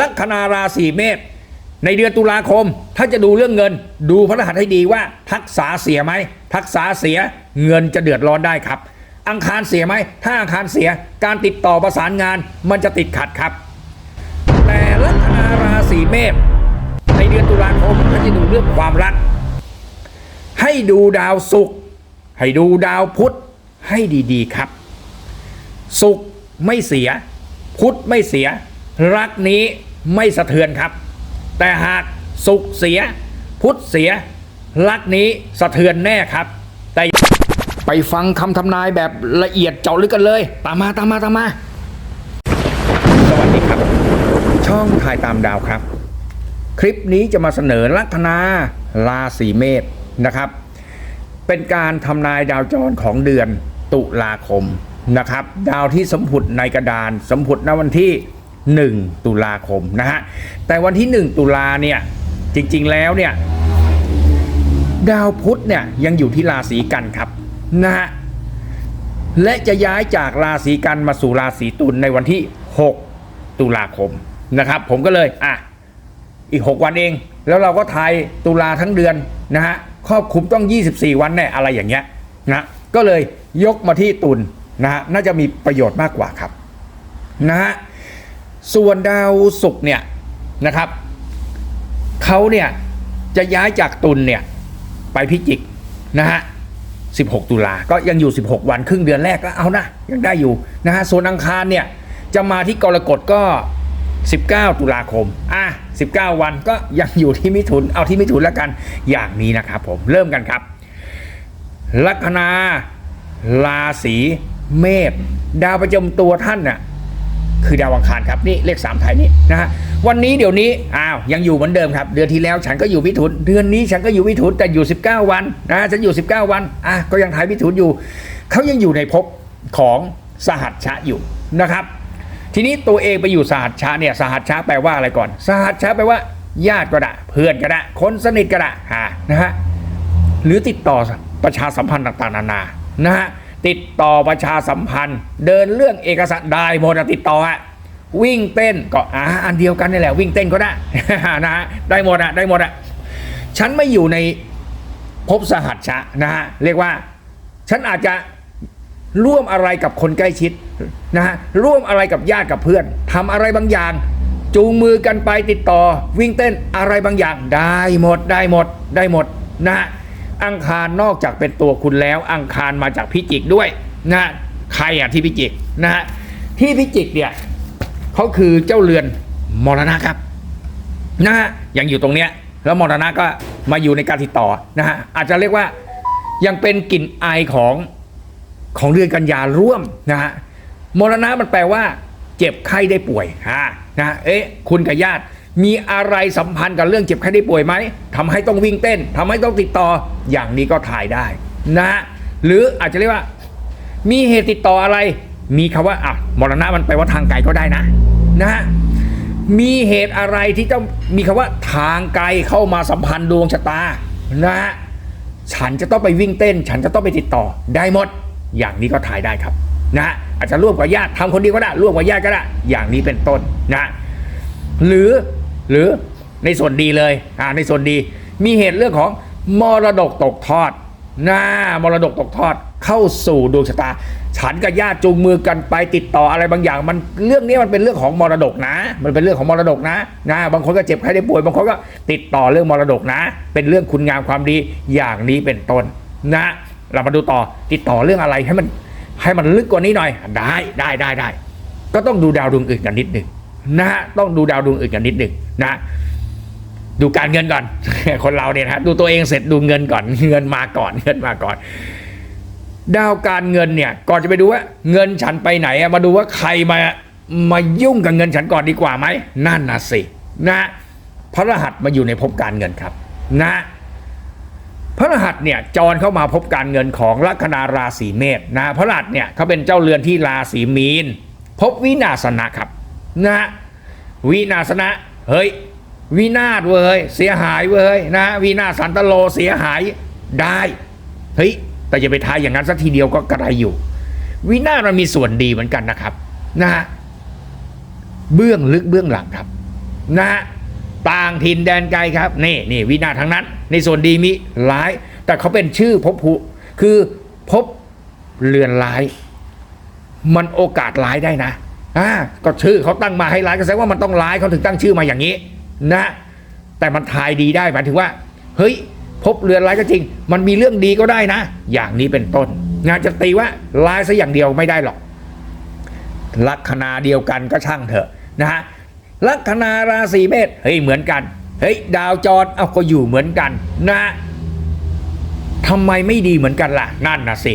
ลัคนาราศีเมษในเดือนตุลาคม ถ้าจะดูเรื่องเงิน ดูพระรหัสให้ดีว่า ทักษาเสียไหมทักษาเสียเงินจะเดือดร้อนได้ครับ อังคารเสียไหมถ้าอังคารเสียการติดต่อประสานงานมันจะติดขัดครับ แต่ลัคนาราศีเมษในเดือนตุลาคมถ้าจะดูเรื่องความรัก ให้ดูดาวศุกร์ให้ดูดาวพุธให้ดีๆครับศุกร์ไม่เสีย พุธไม่เสีย รักนี้ไม่สะเทือนครับ แต่หากศุกร์เสีย พุทธเสีย รักนี้สะเทือนแน่ครับ แต่ไปฟังคำทำนายแบบละเอียดเจาะลึกกันเลย ตามมาตามมาตามมา สวัสดีครับ ช่องถ่ายตามดาวครับ คลิปนี้จะมาเสนอลัคนาราศีเมษนะครับ เป็นการทำนายดาวจรของเดือนตุลาคมนะครับ ดาวที่สมผุดในกระดาน สมผุดณวันที่ 1 ตุลาคมนะฮะแต่วันที่ 1 ตุลาเนี่ยจริงๆแล้วเนี่ยดาวพุธเนี่ยยังอยู่ที่ราศีกันครับนะฮะและจะย้ายจากราศีกันมาสู่ราศีตุลในวันที่ 6 ตุลาคมนะครับผมก็เลยอะอีก 6 วันเอง แล้วเราก็ทายตุลาทั้งเดือนนะฮะครอบคลุมต้อง 24 วันแน่อะไรอย่างเงี้ยนะก็เลยยกมาที่ตุลนะฮะน่าจะมีประโยชน์มากกว่าครับนะฮะ ส่วนดาวศุกร์เนี่ยนะครับเขาเนี่ยจะย้ายจากตุลเนี่ยไปพิจิกนะฮะ16 ตุลาก็ยังอยู่ 16 วันครึ่งเดือนแรกก็เอานะยังได้อยู่นะฮะส่วนอังคารเนี่ยจะมาที่กรกฎก็ 19 ตุลาคมอะ19 วันก็ยังอยู่ที่มิถุนเอาที่มิถุนแล้วกันอย่างนี้นะครับผมเริ่มกันครับ ลัคนาราศีเมษดาวประจำตัวท่านน่ะ คือดาวอังคารครับนี่เลขสามไทยนี่นะฮะวันนี้เดี๋ยวนี้อ้าวยังอยู่เหมือนเดิมครับ เดือนที่แล้วฉันก็อยู่มิถุนเดือนนี้ฉันก็อยู่มิถุนแต่อยู่ 19 วันนะฉันอยู่ 19 วันอะก็ยังถ่ายมิถุนอยู่เขายังอยู่ในภพของสหัชชะอยู่นะครับ ทีนี้ตัวเองไปอยู่สหัชชะเนี่ยสหัชชะแปลว่าอะไรก่อน สหัชชะแปลว่า ญาติก็ได้เพื่อนก็ได้คนสนิทก็ได้อ่านะฮะหรือติดต่อประชาสัมพันธ์ต่างๆ นานานะฮะ ติดต่อประชาสัมพันธ์ เดินเรื่องเอกสารได้หมดติดต่ออะวิ่งเต้นก็อ่าอันเดียวกันนี่แหละวิ่งเต้นก็ได้นะฮะได้หมดอะได้หมดอะฉันไม่อยู่ในภพสหัชชะนะฮะเรียกว่าฉันอาจจะร่วมอะไรกับคนใกล้ชิดนะฮะร่วมอะไรกับญาติกับเพื่อนทำอะไรบางอย่าง จูงมือกันไปติดต่อ วิ่งเต้นอะไรบางอย่างได้หมดได้หมดได้หมดนะฮะ อังคารนอกจากเป็นตัวคุณแล้ว อังคารมาจากพิจิกด้วยนะใครอะที่พิจิกนะฮะที่พิจิกเนี่ยเขาคือเจ้าเรือนมรณะครับนะฮะยังอยู่ตรงเนี้ยแล้วมรณะก็มาอยู่ในการติดต่อนะฮะอาจจะเรียกว่ายังเป็นกลิ่นอายของของเดือนกันยาร่วมนะฮะมรณะมันแปลว่า เจ็บไข้ได้ป่วยฮะนะเอ๊ะคุณกับญาติ มีอะไรสัมพันธ์กับเรื่องเจ็บไข้ได้ป่วยไหมทำให้ต้องวิ่งเต้นทำให้ต้องติดต่ออย่างนี้ก็ถ่ายได้นะหรืออาจจะเรียกว่า มีเหตุติดต่ออะไร มีคำว่าอะมรณะมันแปว่าทางไกลก็ได้นะนะฮะมีเหตุอะไรที่ต้องมีคำว่าทางไกลเข้ามาสัมพันธ์ดวงชะตานะฮะฉันจะต้องไปวิ่งเต้น ฉันจะต้องไปติดต่อได้หมด อย่างนี้ก็ถ่ายได้ครับนะฮะอาจจะร่วมกับญาติทำคนเดียวก็ได้ร่วมกับญาติก็ได้ อย่างนี้เป็นต้นนะ หรือ หรือในส่วนดีเลยอ่าในส่วนดี มีเหตุเรื่องของมรดกตกทอดนะมรดกตกทอดเข้าสู่ดวงชะตา ฉันกับญาติจูงมือกันไปติดต่ออะไรบางอย่าง มันเรื่องนี้มันเป็นเรื่องของมรดกนะ มันเป็นเรื่องของมรดกนะนะบางคนก็เจ็บใครได้ป่วยบางคนก็ติดต่อเรื่องมรดกนะ เป็นเรื่องคุณงามความดีอย่างนี้เป็นต้นนะ เรามาดูต่อติดต่อเรื่องอะไรให้มันให้มันลึกกว่านี้หน่อยได้ได้ได้ได้ก็ต้องดูดาวดวงอื่นกันนิดหนึ่ง นะฮะต้องดูดาวดวงอื่นกันนิดหนึ่งนะดูการเงินก่อน คนเราเนี่ยนะฮะดูตัวเองเสร็จดูเงินก่อนเงินมาก่อนเงินมาก่อน ดาวการเงินเนี่ยก่อนจะไปดูว่า เงินฉันไปไหนมาดูว่าใครมามายุ่งกับเงินฉันก่อนดีกว่าไหมนั่นนะสินะพระรหัสมาอยู่ในภพการเงินครับ นะ พระรหัสเนี่ยจรเข้ามาพบการเงินของลัคนาราศีเมษนะพระรหัสเนี่ยเขาเป็นเจ้าเรือนที่ราศีมีน พบวินาศนะครับ นะ วินาศนะเฮ้ยวินาศเว้ยเสียหายเว้ยนะวินาศสันตโลเสียหายได้เฮ้ยแต่อย่าไปทายอย่างนั้นสักทีเดียวก็กระไรอยู่ วินาศมันมีส่วนดีเหมือนกันนะครับนะฮะเบื้องลึกเบื้องหลังครับนะฮะต่างถิ่นแดนไกลครับนี่นี่วินาศทั้งนั้น ในส่วนดีมีร้าย แต่เขาเป็นชื่อภพภูคือภพเรือนร้าย มันโอกาสร้ายได้นะ อ่าก็ชื่อเขาตั้งมาให้ร้ายก็แสดงว่ามันต้องร้ายเขาถึงตั้งชื่อมาอย่างนี้นะแต่มันทายดีได้หมายถึงว่า เฮ้ย พบเรือนร้ายก็จริง มันมีเรื่องดีก็ได้นะ อย่างนี้เป็นต้นงานจะตีว่าร้ายซะอย่างเดียวไม่ได้หรอกลัคนาเดียวกันก็ช่างเถอะนะฮะลัคนาราศีเมษเฮ้ยเหมือนกันเฮ้ยดาวจรเอาก็อยู่เหมือนกันนะทำไมไม่ดีเหมือนกันล่ะ นั่นนะสิ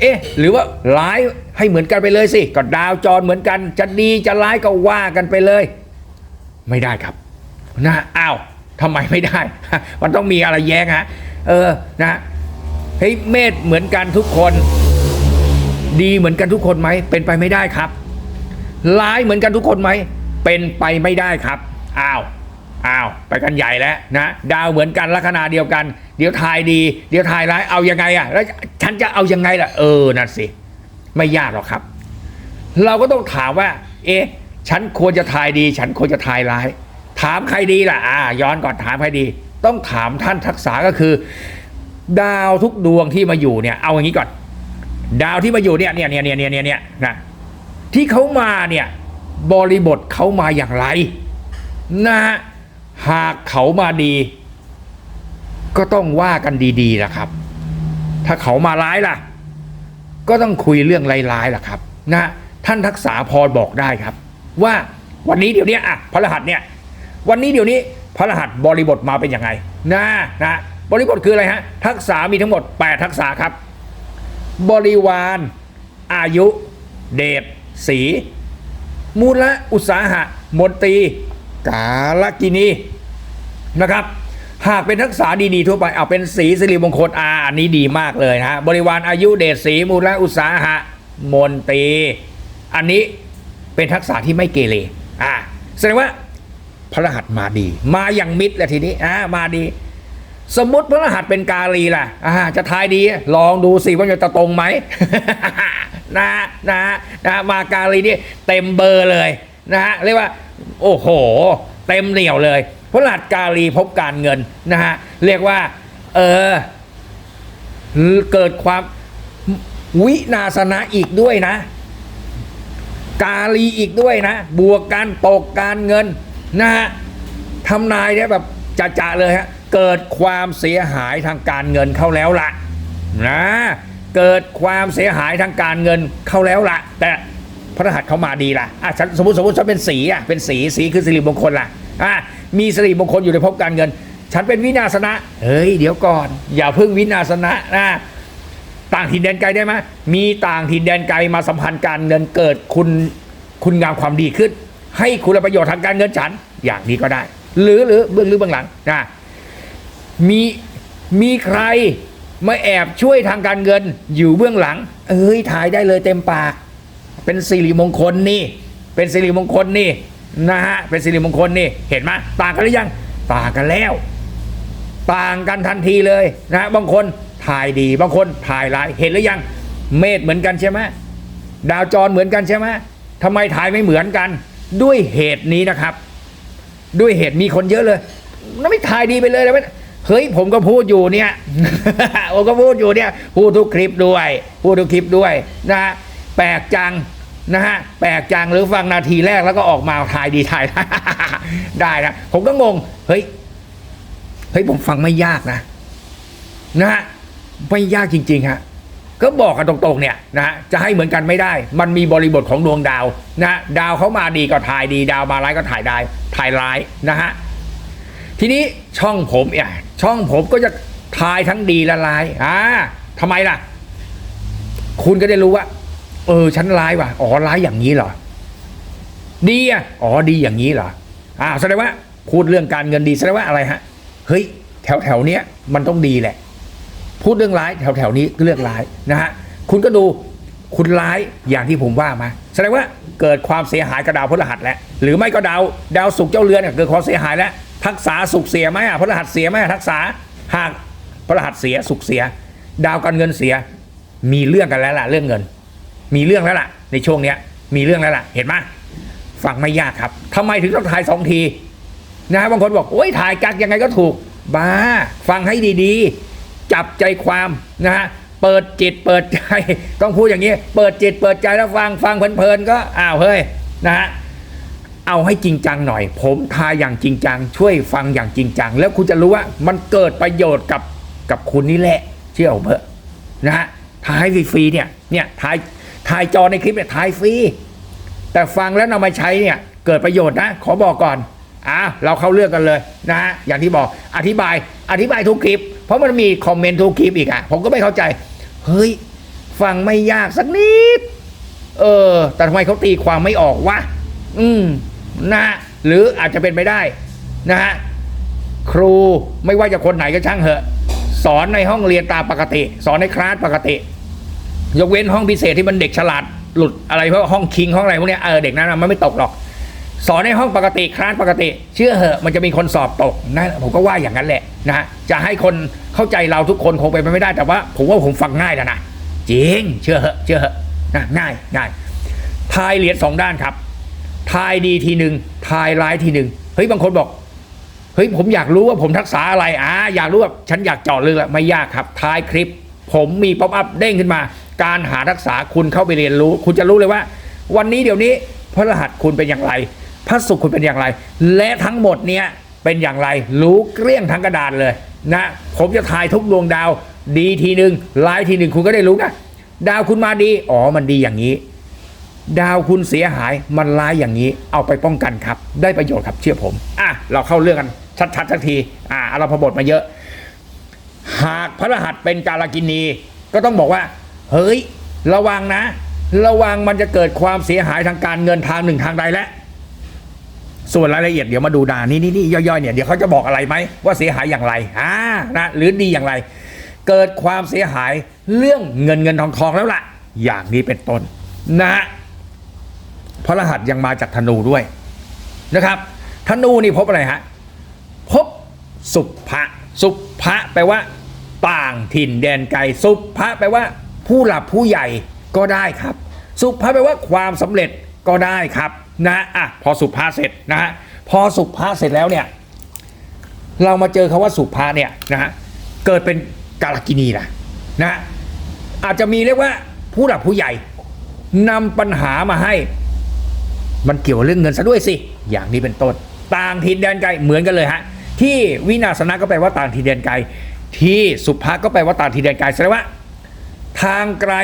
เอ๊ะ หรือว่าร้ายให้เหมือนกันไปเลยสิ ก็ดาวจรเหมือนกัน จะดีจะร้ายก็ว่ากันไปเลย ไม่ได้ครับนะอ้าวทำไมไม่ได้ มันต้องมีอะไรแย้งฮะเออนะเฮ้ยเมษเหมือนกันทุกคน ดีเหมือนกันทุกคนไหมเป็นไปไม่ได้ครับ ร้ายเหมือนกันทุกคนไหมเป็นไปไม่ได้ครับอ้าวอ้าวไปกันใหญ่แล้วนะดาวเหมือนกันลัคนาเดียวกัน เดี๋ยวทายดี เดี๋ยวทายร้ายเอายังไงอะแล้ว ฉันจะเอายังไงล่ะ เออนั่นสิ ไม่ยากหรอกครับ เราก็ต้องถามว่า เอ๊ะ ฉันควรจะทายดี ฉันควรจะทายร้าย ถามใครดีล่ะ อ่า ย้อนก่อนถามใครดี ต้องถามท่านทักษะก็คือ ดาวทุกดวงที่มาอยู่เนี่ย เอาอย่างนี้ก่อน ดาวที่มาอยู่เนี่ยเนี่ยเนี่ยเนี่ยเนี่ยเนี่ยนะที่เขามาเนี่ยบริบทเขามาอย่างไร นะฮะหากเขามาดี ก็ต้องว่ากันดีๆนะครับ ถ้าเขามาร้ายล่ะ ก็ต้องคุยเรื่องร้ายๆล่ะครับนะท่านทักษะพอบอกได้ครับ ว่าวันนี้เดี๋ยวนี้อะพระรหัสเนี่ยวันนี้เดี๋ยวนี้พระรหัสบริบทมาเป็นยังไงนะนะบริบทคืออะไรฮะทักษะมีทั้งหมด 8 ทักษะครับ บริวาร อายุ เดชสี มูลอุตสาหะมนตรี กาลกินีนะครับ หากเป็นทักษะดีๆทั่วไปเอาเป็นสีสิริมงคลอาอันนี้ดีมากเลยนะฮะบริวารอายุเดชสีมูลอุตสาหะมนตรีอันนี้เป็นทักษะที่ไม่เกเรอ่าแสดงว่าพระรหัสมาดี มาอย่างมิตรแหละทีนี้อ่ามาดี สมมติพระรหัสเป็นกาลีล่ะอ่าจะทายดีลองดูสิว่าจะตรงไหมนะนะนะมากาลีนี่เต็มเบอร์เลยนะฮะเรียกว่า โอ้โห เต็มเหนียวเลย พระรหัสกาลีพบการเงินนะฮะเรียกว่าเออเกิดความวินาศนะอีกด้วยนะ กาลีอีกด้วยนะ บวกการตกการเงินนะฮะทำนายเนี่ยแบบจะๆเลยฮะเกิดความเสียหายทางการเงินเข้าแล้วละนะเกิดความเสียหายทางการเงินเข้าแล้วละแต่พระรหัสเขามาดีล่ะอะฉันสมมติสมมติฉันเป็นสีอะเป็นสีสีคือสิริมงคลล่ะอะ มีสิริมงคลอยู่ในภพการเงิน ฉันเป็นวินาศนะเฮ้ยเดี๋ยวก่อน อย่าเพิ่งวินาศนะนะต่างถิ่นแดนไกลได้ไหมมีต่างถิ่นแดนไกลมาสัมพันธ์การเงินเกิดคุณคุณงามความดีขึ้น ให้คุณประโยชน์ทางการเงินฉันอย่างนี้ก็ได้ หรือหรือเบื้องหรือเบื้องหลังนะมีมีใครมาแอบช่วยทางการเงินอยู่เบื้องหลัง เอ้ยถ่ายได้เลยเต็มปาก เป็นสิริมงคลนี่ เป็นสิริมงคลนี่ นะฮะเป็นสิริมงคลนี่เห็นไหมต่างกันหรือยังต่างกันแล้ว ต่างกันทันทีเลยนะบางคนถ่ายดีบางคนถ่ายร้ายเห็นหรือยัง เมษเหมือนกันใช่ไหมดาวจรเหมือนกันใช่ไหมทำไมถ่ายไม่เหมือนกัน ด้วยเหตุนี้นะครับ ด้วยเหตุมีคนเยอะเลยนั่นไม่ถ่ายดีไปเลยเลยเฮ้ยผมก็พูดอยู่เนี่ยผมก็พูดอยู่เนี่ยพูดทุกคลิปด้วย พูดทุกคลิปด้วยนะแปลกจัง นะฮะแปลกจังหรือฟังนาทีแรกแล้วก็ออกมาถ่ายดีถ่าย ได้นะผมก็งงเฮ้ยเฮ้ยผมฟังไม่ยากนะนะฮะไม่ยากจริง ๆ ฮะ ก็บอกกันตรงๆเนี่ยนะฮะจะให้เหมือนกันไม่ได้ มันมีบริบทของดวงดาวนะดาวเขามาดีก็ถ่ายดี ดาวมาร้ายก็ถ่ายได้ถ่ายร้ายนะฮะทีนี้ช่องผมเนี่ยช่องผมก็จะถ่ายทั้งดีและร้ายอ่าทำไมล่ะ คุณก็ได้รู้ว่า เออฉันร้ายว่ะอ๋อร้ายอย่างนี้เหรอ ดีอะอ๋อดีอย่างนี้เหรออ่าแสดงว่าพูดเรื่องการเงินดีแสดงว่าอะไรฮะเฮ้ยแถวแถวเนี้ยมันต้องดีแหละ พูดเรื่องร้ายแถวแถวนี้ก็เรื่องร้ายนะฮะคุณก็ดูคุณร้ายอย่างที่ผมว่ามาแสดงว่าเกิดความเสียหายกับดาวพฤหัสแล้วหรือไม่ก็ดาวดาวศุกเจ้าเรือนเกิดความเสียหายแล้วทักษะศุกเสียไหมอะพฤหัสเสียไหมอะทักษะหากพฤหัสเสียศุกเสีย ดาวการเงินเสีย มีเรื่องกันแล้วล่ะเรื่องเงิน มีเรื่องแล้วล่ะ ในช่วงเนี้ย มีเรื่องแล้วล่ะ เห็นไหมฟังไม่ยากครับทำไมถึงต้องทายสองทีนะฮะบางคนบอกโอ้ยถ่ายกักยังไงก็ถูก บ้า ฟังให้ดีๆ จับใจความนะฮะเปิดจิตเปิดใจ ต้องพูดอย่างนี้ เปิดจิตเปิดใจแล้วฟังฟังเพลินๆก็อ้าวเฮ้ยนะฮะเอาให้จริงจังหน่อย ผมทายอย่างจริงจัง ช่วยฟังอย่างจริงจัง แล้วคุณจะรู้ว่ามันเกิดประโยชน์กับกับคุณนี่แหละ เชื่อผมเถอะนะฮะทายฟรีๆเนี่ยเนี่ยทาย ทายจอในคลิปเนี่ยทายฟรี แต่ฟังแล้วนำมาใช้เนี่ยเกิดประโยชน์นะ ขอบอกก่อนอะเราเข้าเรื่องกันเลยนะฮะอย่างที่บอกอธิบายอธิบายทุกคลิป เพราะมันมีคอมเมนต์ทุกคลิปอีกอะผมก็ไม่เข้าใจ เฮ้ย ฟังไม่ยากสักนิด เออ แต่ทำไมเขาตีความไม่ออกวะอืมนะฮะหรืออาจจะเป็นไปได้นะฮะครูไม่ว่าจะคนไหนก็ช่างเหอะ สอนในห้องเรียนตามปกติ สอนในคลาสปกติ ยกเว้นห้องพิเศษที่มันเด็กฉลาดหลุดอะไรเพราะห้องคิงห้องอะไรพวกเนี้ยเออเด็กนั้นมันไม่ตกหรอก สอนในห้องปกติคลาสปกติ เชื่อเหอะมันจะมีคนสอบตกนะผมก็ว่าอย่างนั้นแหละนะจะให้คนเข้าใจเราทุกคนคงไปนไปไม่ได้แต่ว่า ผมว่าผมฟังง่ายแล้วนะจริงเชื่อเหอะเชื่อเหอะนะง่ายง่ายทายเหรียญสองด้านครับ ทายดีทีหนึ่งทายร้ายทีหนึ่งเฮ้ยบางคนบอกเฮ้ยผมอยากรู้ว่าผมทักษะอะไรอ่าอยากรู้ว่าฉันอยากเจาะลึกละไม่ยากครับท้ายคลิป ผมมีป๊อปอัพเด้งขึ้นมา การหาทักษะคุณเข้าไปเรียนรู้ คุณจะรู้เลยว่า วันนี้เดี๋ยวนี้พระรหัสคุณเป็นอย่างไร พระศุกร์คุณเป็นอย่างไร และทั้งหมดเนี้ยเป็นอย่างไร รู้เกลี้ยงทั้งกระดานเลยนะผมจะทายทุกดวงดาว ดีทีหนึ่งร้ายทีหนึ่งคุณก็ได้รู้นะดาวคุณมาดีอ๋อมันดีอย่างนี้ ดาวคุณเสียหายมันร้ายอย่างนี้ เอาไปป้องกันครับ ได้ประโยชน์ครับเชื่อผมอะเราเข้าเรื่องกันชัดๆสักทีอะเราพบทมาเยอะ หากพระรหัสเป็นกาลกินีก็ต้องบอกว่า เฮ้ย ระวังนะ ระวังมันจะเกิดความเสียหายทางการเงินทางหนึ่งทางใดและส่วนรายละเอียดเดี๋ยวมาดูดานี่นี่นี่ย่อยๆเนี่ยเดี๋ยวเขาจะบอกอะไรไหมว่าเสียหายอย่างไรอ่านะหรือดีอย่างไร เกิดความเสียหายเรื่องเงินเงินทองทองแล้วล่ะ อย่างนี้เป็นต้นนะฮะพระรหัสยังมาจากธนูด้วยนะครับธนูนี่พบอะไรฮะพบสุภะสุภะแปลว่า ต่างถิ่นแดนไกลสุภะแปลว่า ผู้หลับผู้ใหญ่ก็ได้ครับ สุภะแปลว่าความสำเร็จก็ได้ครับนะอะพอสุภาเสร็จนะฮะพอสุภาเสร็จแล้วเนี่ยเรามาเจอคาว่าสุภาเนี่ยนะฮะเกิดเป็นกาลกินีนะนะฮะอาจจะมีเรียกว่าผู้หลักผู้ใหญ่นำปัญหามาให้ มันเกี่ยวเรื่องเงินซะด้วยสิ อย่างนี้เป็นต้น ต่างถิ่นแดนไกลเหมือนกันเลยฮะ ที่วินาศนะก็แปลว่าต่างถิ่นแดนไกล ที่สุภาก็แปลว่าต่างถิ่นแดนไกลแสดงว่า ทางไกล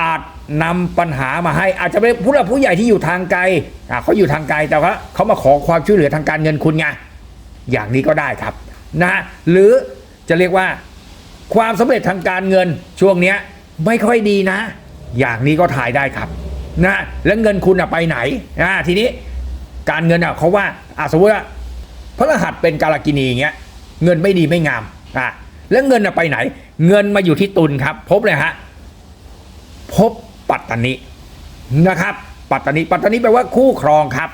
อาจนำปัญหามาให้ อาจจะเป็นผู้หลักผู้ใหญ่ที่อยู่ทางไกลเขาอยู่ทางไกลแต่ว่าเขามาขอความช่วยเหลือทางการเงินคุณไงอย่างนี้ก็ได้ครับนะหรือจะเรียกว่าความสำเร็จทางการเงินช่วงเนี้ยไม่ค่อยดีนะ อย่างนี้ก็ถ่ายได้ครับนะแล้วเงินคุณอะไปไหนนะทีนี้การเงินอะเขาว่าอะสมมติว่าพระรหัสเป็นกาลกินีอย่างเงี้ยเงินไม่ดีไม่งามอะแล้วเงินอะไปไหน เงินมาอยู่ที่ตุลครับ พบเลยฮะ พบปัตตานีนะครับ ปัตตานีปัตตานีแปลว่าคู่ครองครับ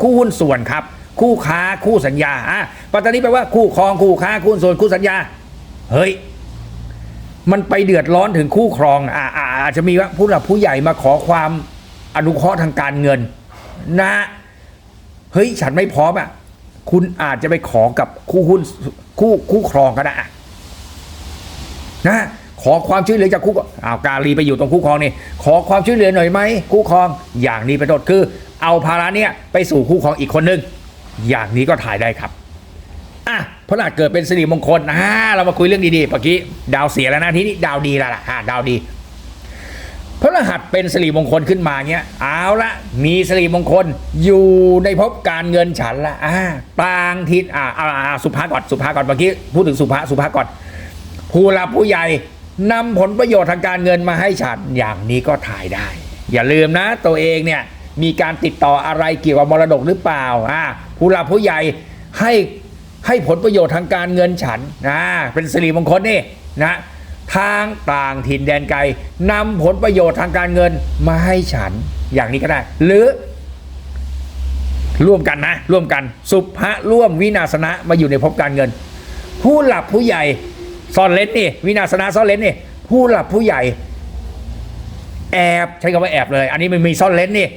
คู่หุ้นส่วนครับ คู่ค้าคู่สัญญาอะปัตตานีแปลว่าคู่ครองคู่ค้าคู่หุ้นส่วนคู่สัญญา เฮ้ยมันไปเดือดร้อนถึงคู่ครองอ่าอาจจะมีว่าผู้หลักผู้ใหญ่มาขอความอนุเคราะห์ทางการเงิน นะเฮ้ยฉันไม่พร้อมอะคุณอาจจะไปขอกับคู่หุ้นคู่คู่ครองก็ได้นะ ขอความช่วยเหลือจากคู่อ้าวกาลีไปอยู่ตรงคู่ครองนี่ขอความช่วยเหลือหน่อยไหมคู่ครองอย่างนี้เป็นต้นคือ เอาภาระเนี่ยไปสู่คู่ครองอีกคนนึงอย่างนี้ก็ถ่ายได้ครับอะพระรหัสเกิดเป็นสิริมงคลอ่าเรามาคุยเรื่องดีๆเมื่อกี้ดาวเสียแล้วนะทีนี้ดาวดีแล้วล่ะอ่าดาวดีพระรหัสเป็นสิริมงคลขึ้นมาเงี้ยเอาละมีสิริมงคลอยู่ในภพการเงินฉันละอ่าต่างทิศอ่าอ่าอ่าสุภาก่อนสุภาก่อนเมื่อกี้พูดถึงสุภาสุภาก่อนผู้หลักผู้ใหญ่ นำผลประโยชน์ทางการเงินมาให้ฉันอย่างนี้ก็ถ่ายได้ อย่าลืมนะตัวเองเนี่ยมีการติดต่ออะไรเกี่ยวกับมรดกหรือเปล่าอ่าผู้หลักผู้ใหญ่ให้ให้ผลประโยชน์ทางการเงินฉันนะเป็นสิริมงคลนี่นะทางต่างถิ่นแดนไกลนำผลประโยชน์ทางการเงินมาให้ฉันอย่างนี้ก็ได้ หรือ ร่วมกันนะ ร่วมกัน สุภะร่วมวินาศนะมาอยู่ในภพการเงิน ผู้หลับผู้ใหญ่ ซ่อนเล้นนี่วินาศนะซ่อนเล้นนี่ผู้หลับผู้ใหญ่ แอบใช้คำว่าแอบเลย อันนี้มันมีซ่อนเล้นนี่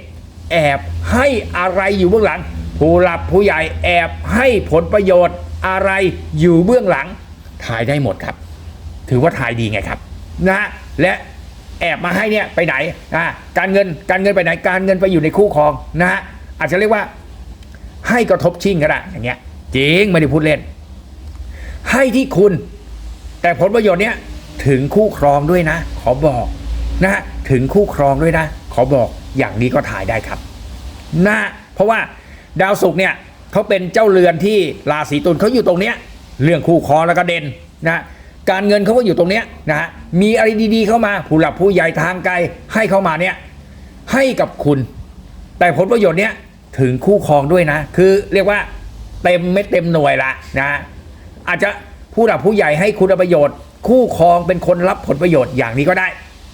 แอบให้อะไรอยู่เบื้องหลัง ผู้หลับผู้ใหญ่แอบให้ผลประโยชน์อะไรอยู่เบื้องหลัง ถ่ายได้หมดครับ ถือว่าถ่ายดีไงครับนะฮะและแอบมาให้เนี่ยไปไหนอ่าการเงินการเงินไปไหน การเงินไปอยู่ในคู่ครองนะฮะอาจจะเรียกว่าให้กระทบชิงก็ได้อย่างเงี้ยจริงไม่ได้พูดเล่น ให้ที่คุณ แต่ผลประโยชน์เนี้ยถึงคู่ครองด้วยนะ ขอบอกนะ ถึงคู่ครองด้วยนะ ขอบอกอย่างนี้ก็ถ่ายได้ครับนะเพราะว่าดาวศุกร์เนี่ยเขาเป็นเจ้าเรือนที่ราศีตุลเขาอยู่ตรงเนี้ยเรื่องคู่ครองแล้วก็เด่นนะการเงินเขาก็อยู่ตรงเนี้ยนะฮะมีอะไรดีๆเข้ามาผู้หลักผู้ใหญ่ทางไกลให้เข้ามาเนี่ยให้กับคุณ แต่ผลประโยชน์เนี้ยถึงคู่ครองด้วยนะ คือเรียกว่าเต็มไม่เต็มหน่วยละนะอาจจะ ผู้หลักผู้ใหญ่ให้คุณประโยชน์ คู่ครองเป็นคนรับผลประโยชน์อย่างนี้ก็ได้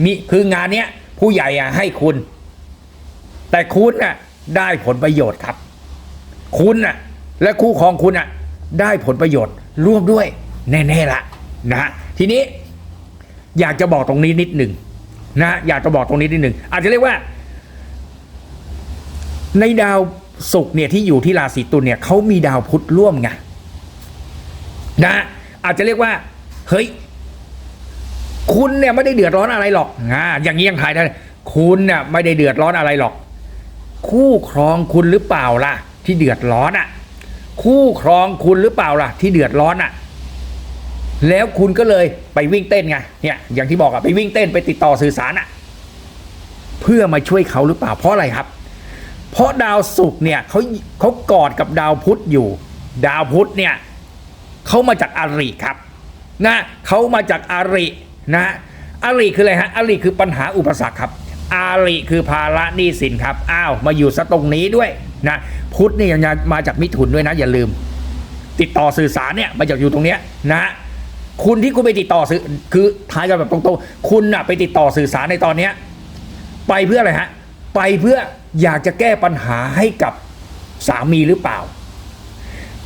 มีคืองานเนี้ยผู้ใหญ่อะให้คุณ แต่คุณน่ะได้ผลประโยชน์ครับ คุณน่ะและคู่ครองคุณน่ะได้ผลประโยชน์ร่วมด้วยแน่ๆละนะฮะทีนี้อยากจะบอกตรงนี้นิดหนึ่งนะอยากจะบอกตรงนี้นิดหนึ่งอาจจะเรียกว่า ในดาวศุกร์เนี่ยที่อยู่ที่ราศีตุลเนี่ยเขามีดาวพุธร่วมไงนะ อาจจะเรียกว่า เฮ้ย คุณเนี่ยไม่ได้เดือดร้อนอะไรหรอกอ่าอย่างนี้ยังถ่ายได้คุณเนี่ยไม่ได้เดือดร้อนอะไรหรอก คู่ครองคุณหรือเปล่าล่ะ ที่เดือดร้อนอะ คู่ครองคุณหรือเปล่าล่ะ ที่เดือดร้อนอะ แล้วคุณก็เลยไปวิ่งเต้นไงเนี่ย อย่างที่บอกอะไปวิ่งเต้นไปติดต่อสื่อสารอะเพื่อมาช่วยเขาหรือเปล่าเพราะอะไรครับ เพราะดาวศุกร์เนี่ยเขาเขากอดกับดาวพุธอยู่ ดาวพุธเนี่ย เขามาจากอาริครับนะเขามาจากอารินะอาริคืออะไรฮะอาริคือปัญหาอุปสรรคครับ อาริคือภาระหนี้สินครับอ้าวมาอยู่ซะตรงนี้ด้วยนะพุทธนี่ยังมาจากมิถุนด้วยนะอย่าลืม ติดต่อสื่อสารเนี่ยมาจากอยู่ตรงเนี้ยนะคุณที่คุณไปติดต่อสื่อคือท้ายกันแบบตรงๆคุณนะไปติดต่อสื่อสารในตอนเนี้ยไปเพื่ออะไรฮะไปเพื่ออยากจะแก้ปัญหาให้กับสามีหรือเปล่า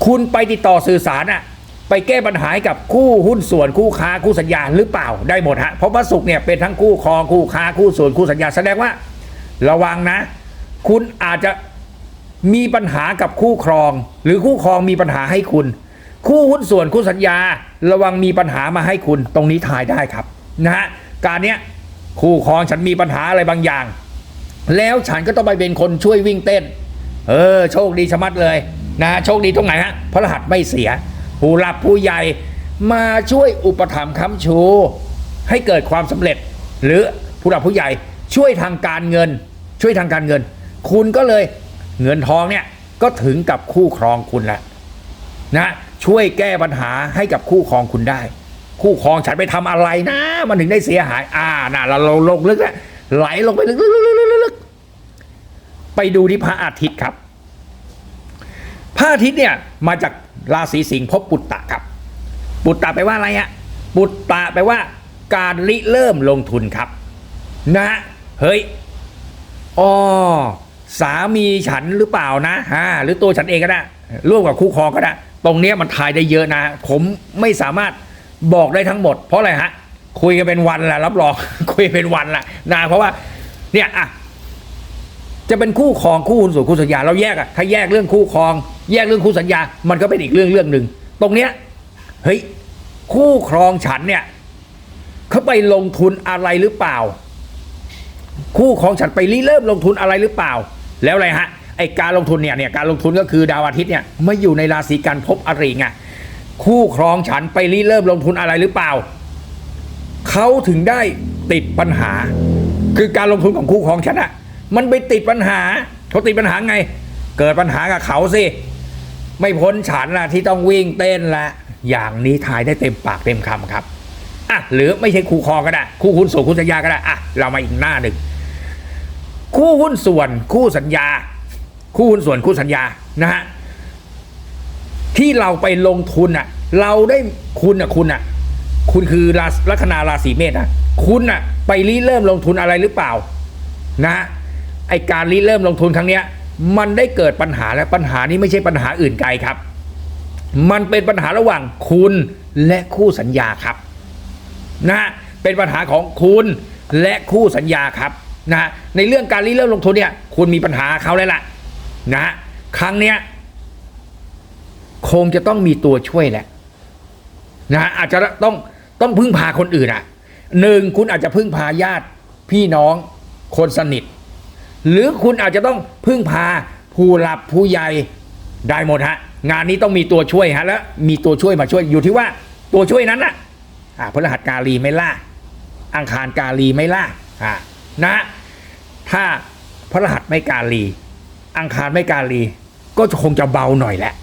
คุณไปติดต่อสื่อสารอะ ไปแก้ปัญหาให้กับคู่หุ้นส่วนคู่ค้าคู่สัญญาหรือเปล่าได้หมดฮะเพราะพระศุกร์เนี่ยเป็นทั้งคู่ครองคู่ค้าคู่ส่วนคู่สัญญาแสดงว่า ระวังนะ คุณอาจจะมีปัญหากับคู่ครอง หรือคู่ครองมีปัญหาให้คุณ คู่หุ้นส่วนคู่สัญญา ระวังมีปัญหามาให้คุณ ตรงนี้ทายได้ครับนะฮะการเนี้ยคู่ครองฉันมีปัญหาอะไรบางอย่าง แล้วฉันก็ต้องไปเป็นคนช่วยวิ่งเต้น เออ โชคดีชะมัดเลยนะฮะโชคดีตรงไหนฮะพระรหัสไม่เสีย ผู้หลับผู้ใหญ่มาช่วยอุปถัมภ์ค้ำชู ให้เกิดความสำเร็จ หรือผู้หลักผู้ใหญ่ช่วยทางการเงิน ช่วยทางการเงิน คุณก็เลยเงินทองเนี่ยก็ถึงกับคู่ครองคุณแล้วนะช่วยแก้ปัญหาให้กับคู่ครองคุณได้ คู่ครองฉันไปทำอะไรนะ มันถึงได้เสียหาย อ่าน่ะเราลงลงลึกแล้วไหลลงไปลึกลึกลึกลึกลึกไปดูที่พระอาทิตย์ครับ พระอาทิตย์เนี่ยมาจาก ราศีสิงห์พบปุตตะครับ ปุตตะแปลว่าอะไรฮะปุตตะแปลว่า การริเริ่มลงทุนครับ นะ เฮ้ยอ๋อสามีฉันหรือเปล่านะฮะหรือตัวฉันเองก็ได้ร่วมกับคู่ครองก็ได้ตรงเนี้ยมันทายได้เยอะนะ ผมไม่สามารถบอกได้ทั้งหมด เพราะอะไรฮะ คุยกันเป็นวันแหละรับรองคุยเป็นวันแหละนะเพราะว่า เนี่ยอะ จะเป็นคู่ครองคู่หุ้นส่วนคู่สัญญาเราแยกอะถ้าแยกเรื่องคู่ครอง แยกเรื่องคู่สัญญา มันก็เป็นอีกเรื่องเรื่องหนึ่งตรงเนี้ยเฮ้ยคู่ครองฉันเนี่ยเขาไปลงทุนอะไรหรือเปล่า คู่ของฉันไปริเริ่มลงทุนอะไรหรือเปล่า แล้วอะไรฮะไอการลงทุนเนี่ยเนี่ยการลงทุนก็คือดาวอาทิตย์เนี่ยไม่อยู่ในราศีกันพบอริไงคู่ครองฉันไปริเริ่มลงทุนอะไรหรือเปล่าเขาถึงได้ติดปัญหา คือการลงทุนของคู่ครองฉันอะ มันไปติดปัญหาเขาติดปัญหาไง เกิดปัญหากับเขาสิ ไม่พ้นฉันละที่ต้องวิ่งเต้นละ อย่างนี้ทายได้เต็มปากเต็มคำครับอะหรือไม่ใช่คู่ครอก็ได้ คู่หุ้นส่วนคู่สัญญาก็ได้อะเรามาอีกหน้าหนึ่งคู่หุ้นส่วนคู่สัญญา คู่หุ้นส่วนคู่สัญญานะฮะที่เราไปลงทุนอะ เราได้คุณอะคุณอะ คุณคือราลัคนาราศีเมษอะ คุณอะ ไปริเริ่มลงทุนอะไรหรือเปล่า นะฮะ ไอการริเริ่มลงทุนครั้งเนี้ยมันได้เกิดปัญหาและปัญหานี้ไม่ใช่ปัญหาอื่นไกลครับ มันเป็นปัญหาระหว่างคุณและคู่สัญญาครับนะเป็นปัญหาของคุณและคู่สัญญาครับนะในเรื่องการริเริ่มลงทุนเนี่ยคุณมีปัญหาเขาแล้วล่ะนะครั้งเนี้ยคงจะต้องมีตัวช่วยแหละนะอาจจะต้องต้องพึ่งพาคนอื่นอะหนึ่งคุณอาจจะพึ่งพาญาติพี่น้องคนสนิท หรือคุณอาจจะต้องพึ่งพาผู้หลับผู้ใหญ่ได้หมดฮะ งานนี้ต้องมีตัวช่วยฮะแล้วมีตัวช่วยมาช่วยอยู่ที่ว่าตัวช่วยนั้นนะอ่าพฤหัสกาลีไม่ล่าอังคารกาลีไม่ล่าอ่านะถ้าพฤหัสไม่กาลี อังคารไม่กาลี ก็คงจะเบาหน่อยแหละ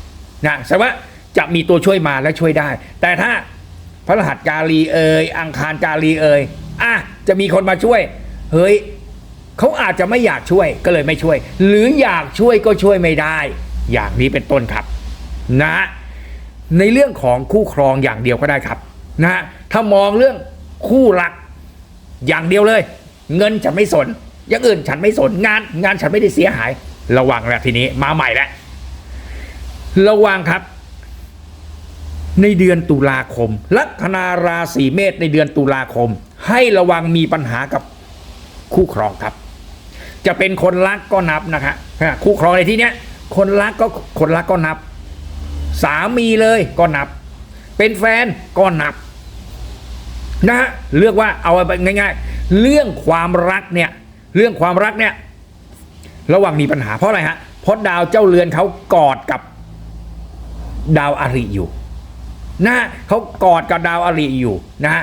นะแต่ว่าจะมีตัวช่วยมาและช่วยได้ แต่ถ้าพฤหัสกาลีเอ่ยอังคารกาลีเอ่ยอะจะมีคนมาช่วย เฮ้ย เขาอาจจะไม่อยากช่วยก็เลยไม่ช่วย หรืออยากช่วยก็ช่วยไม่ได้ อย่างนี้เป็นต้นครับนะ ในเรื่องของคู่ครองอย่างเดียวก็ได้ครับนะถ้ามองเรื่องคู่รักอย่างเดียวเลย เงินฉันไม่สน อย่างอื่นฉันไม่สนงาน งานฉันไม่ได้เสียหาย ระวังแล้วทีนี้มาใหม่แล้วระวังครับ ในเดือนตุลาคม ลัคนาราศีเมษในเดือนตุลาคม ให้ระวังมีปัญหากับคู่ครองครับ จะเป็นคนรักก็นับนะคะคู่ครองในที่เนี้ยคนรักก็คนรักก็นับ สามีเลยก็นับ เป็นแฟนก็นับนะฮะเลือกว่าเอาไปง่าย ๆ เรื่องความรักเนี่ยเรื่องความรักเนี่ยระหว่างมีปัญหาเพราะอะไรฮะเพราะดาวเจ้าเรือนเขากอดกับดาวอาริอยู่นะเขากอดกับดาวอาริอยู่นะฮะ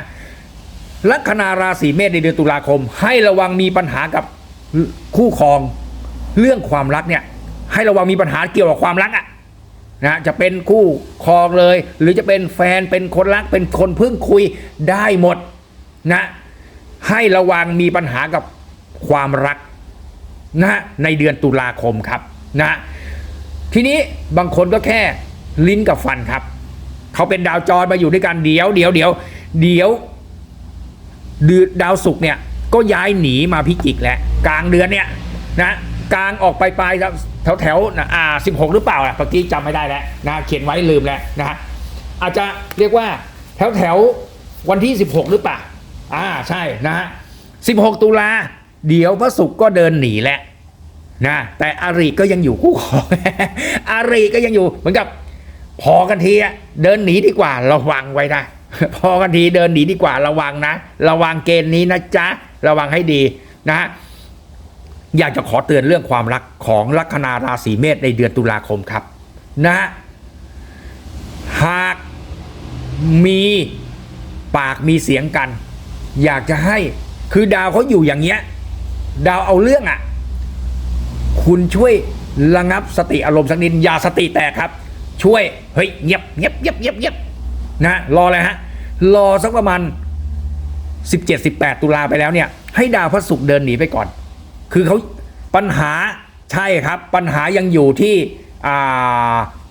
ลัคนาราศีเมษในเดือนตุลาคม ให้ระวังมีปัญหากับ คู่ครองเรื่องความรักเนี่ย ให้ระวังมีปัญหาเกี่ยวกับความรักอะนะจะเป็นคู่ครองเลย หรือจะเป็นแฟนเป็นคนรักเป็นคนเพิ่งคุยได้หมดนะให้ระวังมีปัญหากับความรักนะในเดือนตุลาคมครับนะทีนี้บางคนก็แค่ลิ้นกับฟันครับ เขาเป็นดาวจรมาอยู่ด้วยกันเดี๋ยวเดี๋ยวเดี๋ยวเดี๋ยวดาวศุกร์เนี่ย ก็ย้ายหนีมาพิจิกแหล้วกลางเดือนเนี่ยนะกลางออกไปปลายแถวแถวนะอ่าสิบหกหรือเปล่าล่ะเมื่อกี้จำไม่ได้แล้วนะเขียนไว้ลืมแล้วนะฮะอาจจะเรียกว่าแถวแถววันที่ 16 หรือเปล่าอ่าใช่นะฮะ16 ตุลาเดี๋ยวพระศุกร์ก็เดินหนีแหละนะแต่อาริก็ยังอยู่คู่ของอาริก็ยังอยู่เหมือนกับพอกันทีเดินหนีดีกว่าระวังไว้ได้พอกันทีเดินหนีดีกว่าระวังนะ ระวังเกณฑ์นี้นะจ๊ะ ระวังให้ดีนะฮะอยากจะขอเตือนเรื่องความรักของลัคนาราศีเมษในเดือนตุลาคมครับนะหากมีปากมีเสียงกัน อยากจะให้คือดาวเขาอยู่อย่างเงี้ย ดาวเอาเรื่องอะ่ะ คุณช่วยระงับสติอารมณ์สักนิดอย่าสติแตกครับ ช่วยเฮ้ยเงียบเงียบเงียบเงียบเงียบนะรอเลยฮะรอสักประมาณ 17 18 ตุลาไปแล้วเนี่ย ให้ดาวพระศุกร์เดินหนีไปก่อน คือเขาปัญหาใช่ครับ ปัญหายังอยู่ที่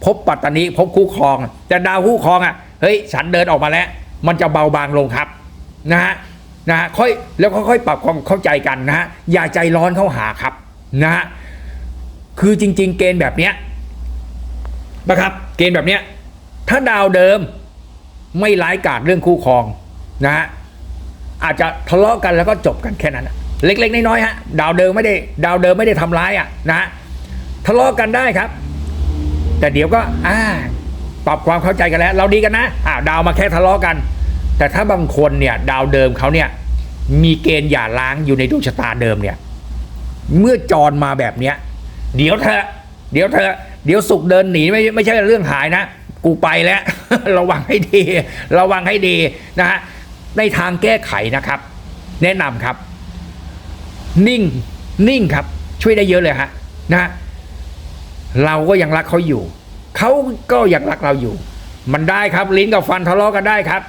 พบปัตตานีพบคู่ครอง แต่ดาวคู่ครองอะเฮ้ยฉันเดินออกมาแล้ว มันจะเบาบางลงครับนะฮะนะฮะค่อยแล้วค่อยๆปรับความเข้าใจกันนะฮะอย่าใจร้อนเข้าหาครับนะฮะคือจริง ๆ เกณฑ์แบบเนี้ยนะครับเกณฑ์แบบเนี้ยถ้าดาวเดิมไม่ร้ายกาจเรื่องคู่ครองนะฮะ อาจจะทะเลาะกันแล้วก็จบกันแค่นั้น เล็กๆน้อยๆฮะดาวเดิมไม่ได้ดาวเดิมไม่ได้ทำร้ายอะนะทะเลาะกันได้ครับ แต่เดี๋ยวก็อ่าปรับความเข้าใจกันแล้ว เราดีกันนะอ่าดาวมาแค่ทะเลาะกัน แต่ถ้าบางคนเนี่ยดาวเดิมเขาเนี่ยมีเกณฑ์หย่าร้างอยู่ในดวงชะตาเดิมเนี่ย เมื่อจรมาแบบเนี้ย เดี๋ยวเธอเดี๋ยวเธอเดี๋ยวสุกเดินหนีไม่ไม่ใช่เรื่องหายนะ กูไปแล้ว ระวังให้ดี ระวังให้ดีนะฮะ ในทางแก้ไขนะครับ แนะนำครับ นิ่งนิ่งครับ ช่วยได้เยอะเลยฮะนะเราก็ยังรักเขาอยู่ เขาก็ยังรักเราอยู่ มันได้ครับ ลิ้นกับฟันทะเลาะกันได้ครับ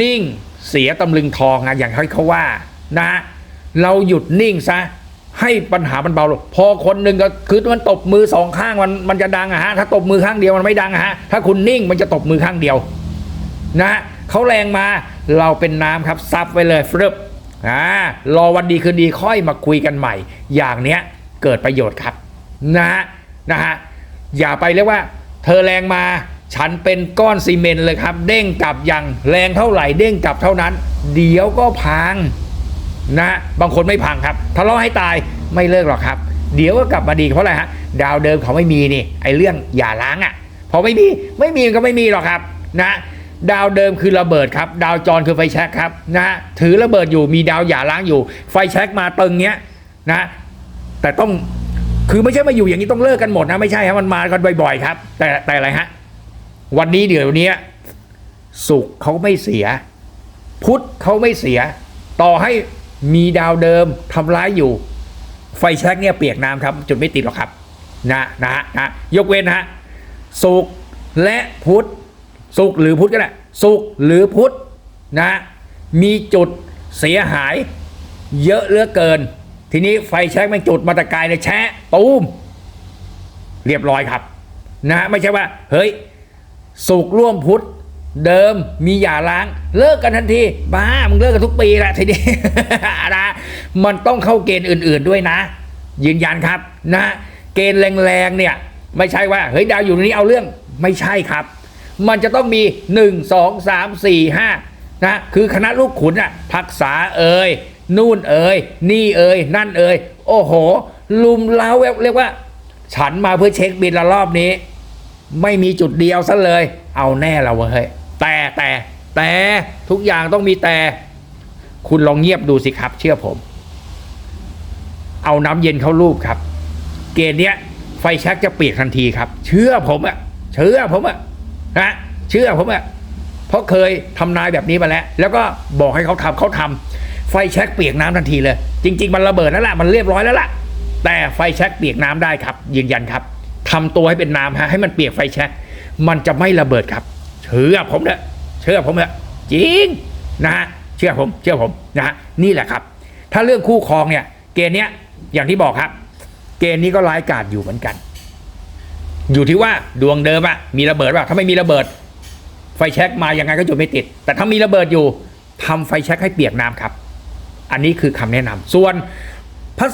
นิ่งเสียตำลึงทองอะอย่างที่เขาว่านะเราหยุดนิ่งซะให้ปัญหามันเบาลงพอคนหนึ่งก็คือมันตบมือสองข้างมันมันจะดังอะฮะถ้าตบมือข้างเดียวมันไม่ดังอะฮะถ้าคุณนิ่งมันจะตบมือข้างเดียว นะ เขาแรงมาเราเป็นน้ำครับซับไว้เลยฟรึบอ่ารอวันดีคืนดีค่อยมาคุยกันใหม่ อย่างเนี้ยเกิดประโยชน์ครับนะฮะนะฮะอย่าไปเรียกว่า เธอแรงมา ฉันเป็นก้อนซีเมนต์เลยครับ เด้งกลับอย่างแรงเท่าไหร่เด้งกลับเท่านั้น เดี๋ยวก็พังนะบางคนไม่พังครับทะเลาะให้ตายไม่เลิกหรอกครับ เดี๋ยวก็กลับมาดีเพราะอะไรฮะดาวเดิมเขาไม่มีนี่ไอ้เรื่องอย่าล้างอะ่ะพอไม่มีไม่มีก็ไม่มีหรอกครับนะ ดาวเดิมคือระเบิดครับ ดาวจรคือไฟแช็กครับนะถือระเบิดอยู่มีดาวอย่าล้างอยู่ ไฟแช็กมาตึงเนี้ยนะแต่ต้องคือไม่ใช่มาอยู่อย่างนี้ต้องเลิกกันหมดนะไม่ใช่ครับมันมากันบ่อยๆครับ แต่แต่อะไรฮะวันนี้เดี๋ยวนี้สุขเขาไม่เสีย พุทธเขาไม่เสีย ต่อให้มีดาวเดิมทำร้ายอยู่ ไฟแช็กเนี่ยเปียกน้ำครับ จุดไม่ติดหรอกครับ นะนะนะยกเว้นนะฮะสุกร์และพุทธ สุกหรือพุทธก็ได้สุกหรือพุทธนะมีจุดเสียหาย เยอะเหลือเกิน ทีนี้ไฟแช็กมันจุดมาตะกายในยแชะตูมเรียบร้อยครับนะไม่ใช่ว่า เฮ้ย สุกร่วมพุทธเดิมมีหย่าร้างเลิกกันทันที บ้า มึงเลิกกันทุกปีแหละทีนี้นะมันต้องเข้าเกณฑ์อื่น ๆด้วยนะ ยืนยันครับนะ เกณฑ์แรงๆเนี่ย ไม่ใช่ว่า เฮ้ยดาวอยู่ตรงนี้เอาเรื่องไม่ใช่ครับ มันจะต้องมี 1 2 3 4 5นะคือคณะลูกขุนอะพักษาเอ่ยนู่นเอ่ยนี่เอ่ยนั่นเอ่ยโอ้โห ลุมเล้าเรียกว่า ฉันมาเพื่อเช็คบินละรอบนี้ ไม่มีจุดเดียวซะเลย เอาแน่เราเว้ยแต่แต่แต่ทุกอย่างต้องมีแต่ คุณลองเงียบดูสิครับ เชื่อผม เอาน้ำเย็นเข้ารูปครับ เกณฑ์เนี้ยไฟแชักจะเปียกทันทีครับ เชื่อผมอะเชื่อผมอะ นะเชื่อผมอะเพราะเคยทำนายแบบนี้มาแล้ว แล้วก็บอกให้เขาทำเขาทำไฟแช็กเปียกน้ำทันทีเลย จริง ๆ มันระเบิดแล้วล่ะมันเรียบร้อยแล้วล่ะ แต่ไฟแช็กเปียกน้ำได้ครับ ยืนยันครับทำตัวให้เป็นน้ำฮะให้มันเปียกไฟแช็กมันจะไม่ระเบิดครับ เชื่อผมเถอะเชื่อผมเถอะจริงนะฮะเชื่อผมเชื่อผมนะฮะนี่แหละครับ ถ้าเรื่องคู่ครองเนี่ย เกณฑ์เนี้ยอย่างที่บอกครับ เกณฑ์นี้ก็ร้ายกาจอยู่เหมือนกัน อยู่ที่ว่าดวงเดิมอะมีระเบิดว่าถ้าไม่มีระเบิด ไฟแช็กมายังไงก็จุดไม่ติด แต่ถ้ามีระเบิดอยู่ทำไฟแช็กให้เปียกน้ำครับ อันนี้คือคำแนะนำส่วนพระ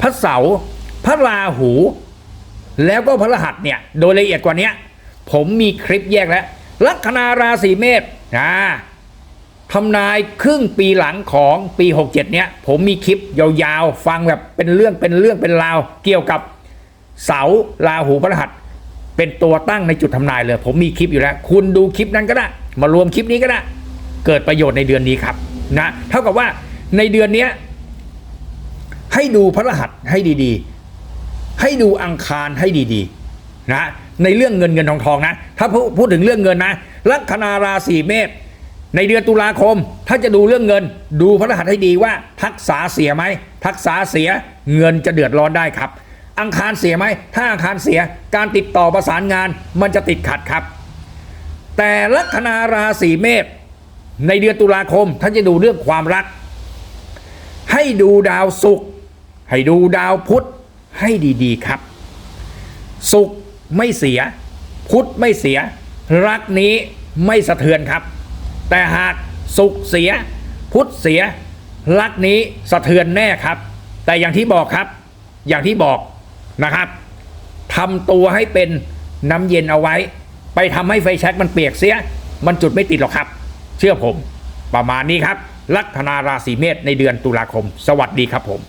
พระเสาร์พระราหู แล้วก็พระรหัสเนี่ย โดยละเอียดกว่านี้ผมมีคลิปแยกแล้ว ลัคนาราศีเมษนะทำนายครึ่งปีหลังของปี 67 เนี้ยผมมีคลิปยาวๆ ฟังแบบเป็นเรื่องเป็นเรื่องเป็นราวเกี่ยวกับ เสาราหูพระรหัส เป็นตัวตั้งในจุดทำนายเลย ผมมีคลิปอยู่แล้ว คุณดูคลิปนั้นก็ได้ มารวมคลิปนี้ก็ได้ เกิดประโยชน์ในเดือนนี้ครับนะเท่ากับว่าในเดือนเนี้ให้ดูพระรหัสให้ดีๆ ให้ดูอังคารให้ดีๆนะในเรื่องเงินเงินทองทองนะ ถ้าพูพูดถึงเรื่องเงินนะลัคนาราศีเมษในเดือนตุลาคม ถ้าจะดูเรื่องเงิน ดูพระรหัสให้ดีว่า ทักษาเสียไหมทักษาเสียเงินจะเดือดร้อนได้ครับ อังคารเสียไหม ถ้าอังคารเสียการติดต่อประสานงานมันจะติดขัดครับ แต่ลัคนาราศีเมษในเดือนตุลาคมถ้านจะดูเรื่องความรัก ให้ดูดาวศุกร์ให้ดูดาวพุธให้ดีๆครับศุกร์ไม่เสีย พุธไม่เสีย รักนี้ไม่สะเทือนครับ แต่หากศุกร์เสีย พุธเสีย รักนี้สะเทือนแน่ครับ แต่อย่างที่บอกครับ อย่างที่บอก นะครับทำตัวให้เป็นน้ำเย็นเอาไว้ ไปทำให้ไฟแช็กมันเปียกเสีย มันจุดไม่ติดหรอกครับ เชื่อผม ประมาณนี้ครับ ลัคนาราศีเมษในเดือนตุลาคม สวัสดีครับผม